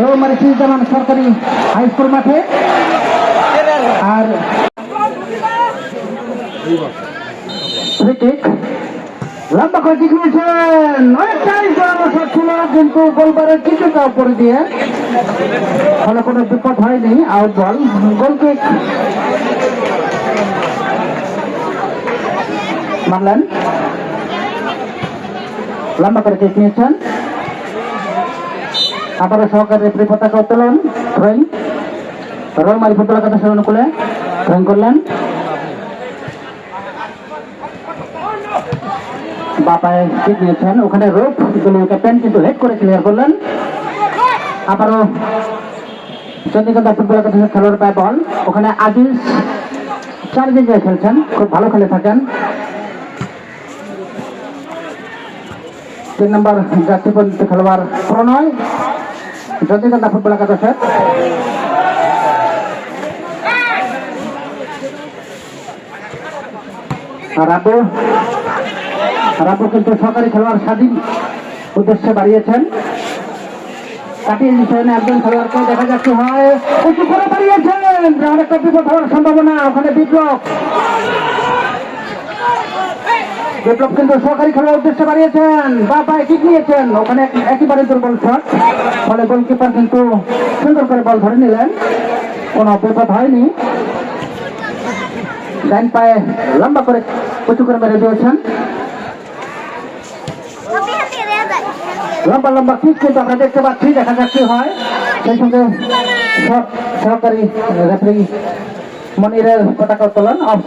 রৌমারি সিজামান সরকারি high school মাঠে। আর লম্বা করে ঠিক নিয়েছেন জনবসত ছিল, কিন্তু গোলবারের কিছুটা উপরে দিয়ে ফলে কোনো বিপদ হয়নি আউট বল গোল কিক মানলেন লম্বা করে কিক নিয়েছেন। আবারও সহকারী পতাকা উত্তোলন থ্রোয়িং রৌমারি ফুটবল একাদশের অনুকূলে থ্রোয়িং করলেন। বাপায় ঠিক নিয়েছেন, ওখানে রূপ দলীয় ক্যাপ্টেন কিন্তু হেড করে ক্লিয়ার করলেন। আবারও চন্দ্রকান্ত ফুটবল একাদশের খেলোয়াড় পায় বল। ওখানে আজিজ চার জায়গায় খেলছেন, খুব ভালো খেলে থাকেন। তিন নম্বর জাতীয়পন্থী খেলোয়াড় প্রণয়। যদিকান্তা ফুটবল একাদশের। আর আবু কিন্তু সরকারি খেলোয়াড় স্বাধীন উদ্দেশ্যে বাড়িয়েছেন। কাটিয়ে দিচ্ছেন একজন খেলোয়াড়কে দেখা যাচ্ছে হয়, উঁচু করে বাড়িয়েছেন। একটা বিপদ হওয়ার সম্ভাবনা, ওখানে বিপ্লব। বিপ্লব কিন্তু সরকারি খেলার উদ্দেশ্যে বাড়িয়েছেন। বা পায়ে কিক নিয়েছেন। ওখানে এক- একেবারে দুর্বল শট ফলে গোলকিপার কিন্তু সুন্দর করে বল ধরে নিলেন। কোনো বিপদ হয়নি। ডান পায়ে লম্বা করে উঁচু করে মেরে দিয়েছেন। লম্বা লম্বা কিক কিন্তু আমরা দেখতে পাচ্ছি, দেখা কি হয়। সেই সঙ্গে সহ- সহকারী রেফারি মনিরের পতাকা উত্তোলন অফ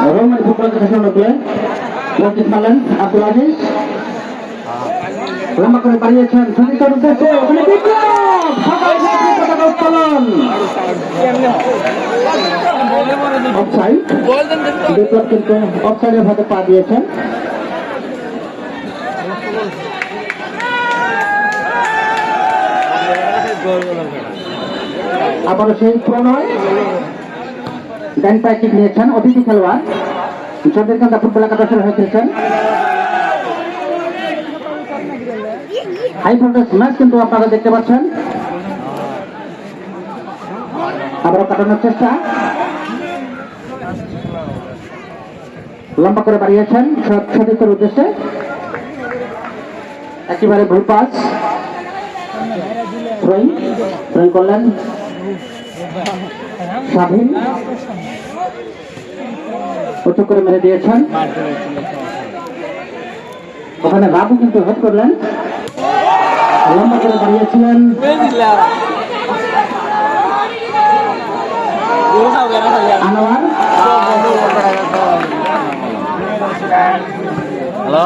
রোমারি ফুটবল একাদশের অনুকূলে গোলকিক আব্দুল আজিজ। লম্বা করে বাড়িয়েছেন সুনীতার উদ্দেশ্যে ওখানে উত্তোলন। অফসাইড। বিপ্লব কিন্তু অফসাইডের ভাগে পা দিয়েছেন। আবারও সেই প্রণয় ডান পায়ে কিক নিয়েছেন অতিথি খেলোয়াড় চন্দ্রকান্তা ফুটবল একাদশের হয়ে খেলছেন। হাই ভোল্টেজ ম্যাচ কিন্তু আপনারা দেখতে পাচ্ছেন। আবারও কাটানোর চেষ্টা। লম্বা করে বাড়িয়েছেন সতীর্থের উদ্দেশ্যে। একেবারে ভুল পাস। করলেন। স্বাধীন। উঁচু করে মেরে দিয়েছেন? ওখানে বাবু কিন্তু হেড করলেন। লম্বা করে আনোয়ার। হ্যালো?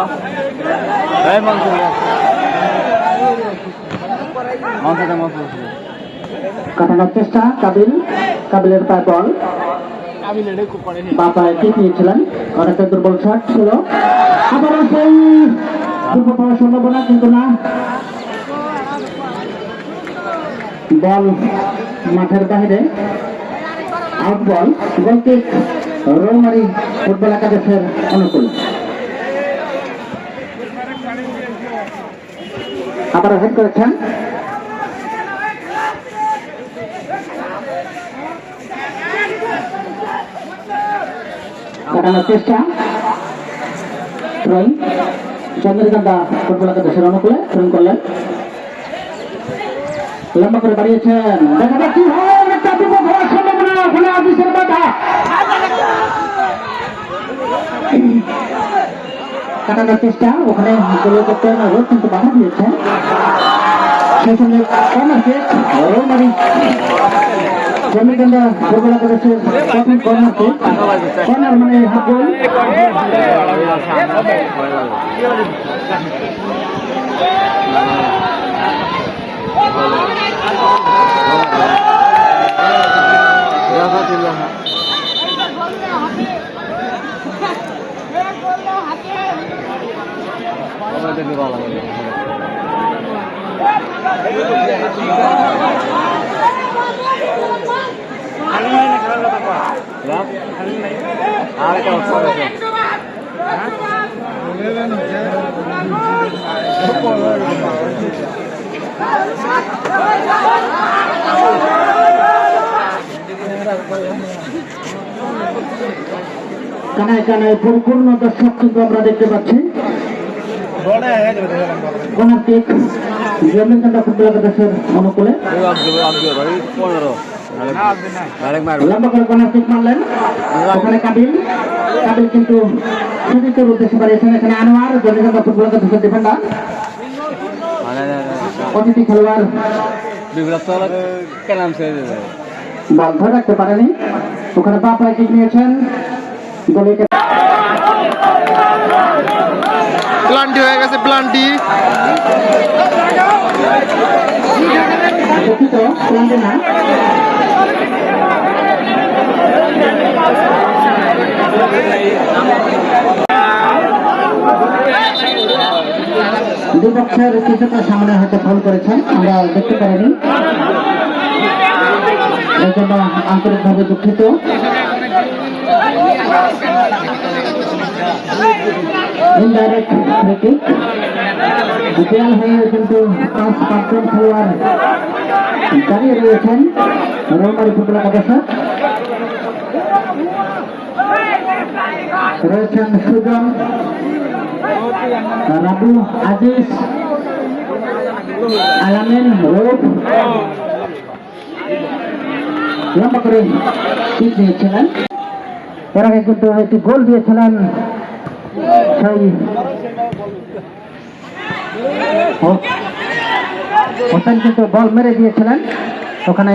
এই কাটানোর চেষ্টা কাবিল। কাবিলের পায়ে বল। খুব ঠিক নিয়েছিলেন। অনেকটা দুর্বল শট ছিল। আবারও সেই দুর্বল হওয়ার সম্ভাবনা, কিন্তু না। বল মাঠের বাইরে। Out ball. Goal kick Rowmari football একাদশের অনুকূল। আবারও হেড করেছেন কাটানোর চেষ্টা। থ্রোয়িং চন্দ্রকান্তা ফুটবল একাদশের অনুকূলে থ্রোয়িং করলেন। লম্বা করে বাড়িয়েছেন। কাটানোর চেষ্টা। ওখানে দলীয় ক্যাপ্টেন রোড কিন্তু বাধা সেই সঙ্গে কর্নার কিক জমিকান্দা ফুটবল করেছে প্রথম কর্নারকে কর্নার মানে হাফ গোল আছে কানায় কানায় পরিপূর্ণ দর্শক কিন্তু আমরা দেখতে পাচ্ছি। কোন কর্নার কিক জমিকান্দা ফুটবল অনুকূলে লম্বা করে মারলেন। ওখানে কাবিল। কাবিল কিন্তু সুজিতের উদ্দেশ্যে এখানে আনোয়ার। জমিকান্দা ফুটবল একাদশের ডিফেন্ডার অতিথি খেলোয়াড়। বল ধরে রাখতে পারেনি। ওখানে পা পায়ে কিক নিয়েছেন। গলিকে প্লান্টি হয়ে গেছে প্লান্টি দুঃখিত প্লান্টে না। দুপক্ষের কিছুটা সামনে হয়তো ফোন করেছেন, আমরা দেখতে পারিনি। এই জন্য আন্তরিকভাবে দুঃখিত। ইনডাইরেক্ট ক্রিকেট দেয়াল হয়ে কিন্তু পাঁচ পাঁচজন খেলোয়াড় দাঁড়িয়ে রয়েছেন। রৌমারি ফুটবল একাদশে রয়েছেন সুজন রাবু আজিজ, আলামিন রূপ লম্বা করে কিক দিয়েছিলেন। এর আগে কিন্তু একটি গোল দিয়েছিলেন সেই হোসেন কিন্তু বল মেরে দিয়েছিলেন। ওখানে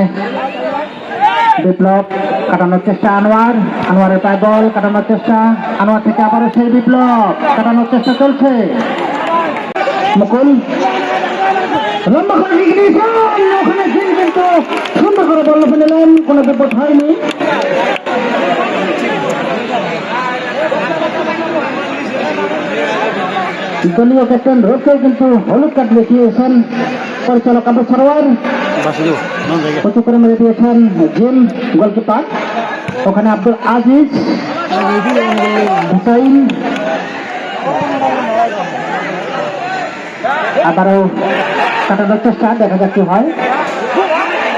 বিপ্লব কাটানোর চেষ্টা আনোয়ার। আনোয়ারের পায়ে বল কাটানোর চেষ্টা। আনোয়ার থেকে আবারও সেই বিপ্লব কাটানোর চেষ্টা চলছে। মুকুল, লম্বা করে ওখানে কিন্তু সুন্দর করে কোনো বিপদ হয়নি। দলীয় ক্যাপ্টেন রোডকে কিন্তু হলুদ কার্ড দেখিয়েছেন পরিচালক আবু সরোয়ার। করে মেরে দিয়েছেন জিম গোলকিপার। ওখানে আব্দুল আজিজ হুসাইন। আবারও কাটানোর চেষ্টা দেখা যাক কি হয়।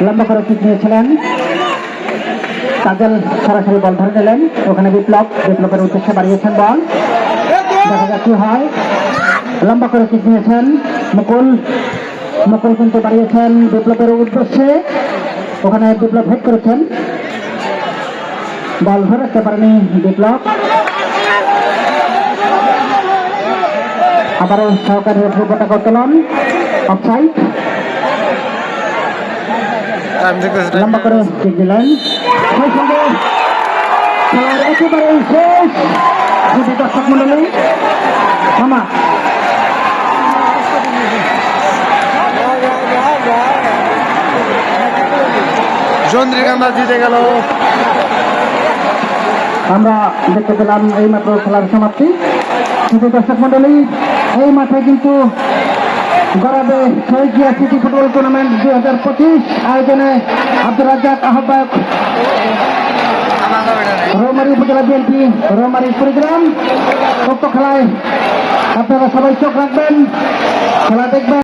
লম্বা করে কিক নিয়েছিলেন। কাজল সরাসরি বল ধরে নিলেন। ওখানে বিপ্লব বিপ্লবের উদ্দেশ্যে বাড়িয়েছেন বল। দেখা যাক কি হয়। লম্বা করে কিক নিয়েছেন মুকুল। মুকুল কিন্তু বাড়িয়েছেন বিপ্লবের উদ্দেশ্যে। ওখানে বিপ্লব হেড করেছেন। বল ধরে রাখতে পারেনি বিপ্লব। আবারও সহকারী রেফারি উত্তোলন অফসাইড। লম্বা করে কিক দিলেন সেই সঙ্গে খেলার একেবারে শেষ। যদি দর্শক মন্ডলী জিতে গেল। আমরা দেখতে পেলাম এই মাত্র খেলার সমাপ্তি। দর্শক মন্ডলী এই মাঠে কিন্তু গড়াবে শহীদিয়া সিটি ফুটবল টুর্নামেন্ট দুই হাজার পঁচিশ আয়োজনে আব্দুল রাজ্জাক, আহ্বায়ক রৌমারি উপজেলা বিএনপি রৌমারি কুড়িগ্রাম উক্ত খেলায় আপনারা সবাই চোখ রাখবেন, খেলা দেখবেন।